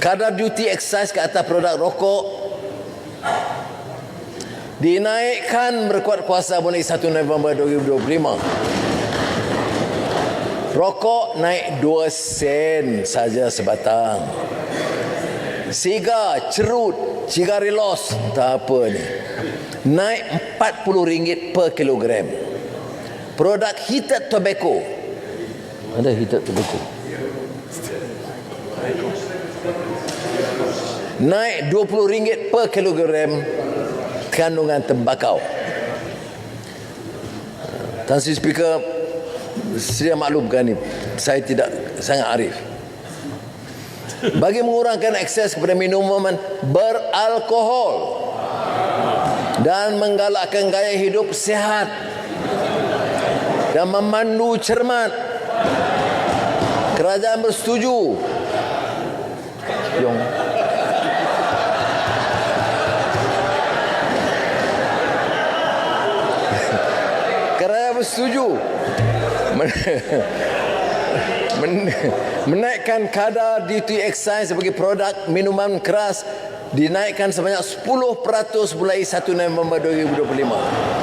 kadar duty excise ke atas produk rokok dinaikkan berkuat kuasa mulai 1 November 2025. Rokok naik 2 sen saja sebatang. Sigar, cerut, cigarilos, tak apa ni. Naik RM40 per kilogram. Produk heated tobacco. Ada heated tobacco. Naik RM20 per kilogram kandungan tembakau. Tan Sri Speaker, saya maklumkan ni, saya tidak sangat arif. Bagi mengurangkan akses kepada minuman beralkohol dan menggalakkan gaya hidup sehat dan memandu cermat, kerajaan bersetuju. Yong. Kerajaan bersetuju men- men- menaikkan kadar duty excise sebagai produk minuman keras dinaikkan sebanyak 10% mulai 1 November 2025.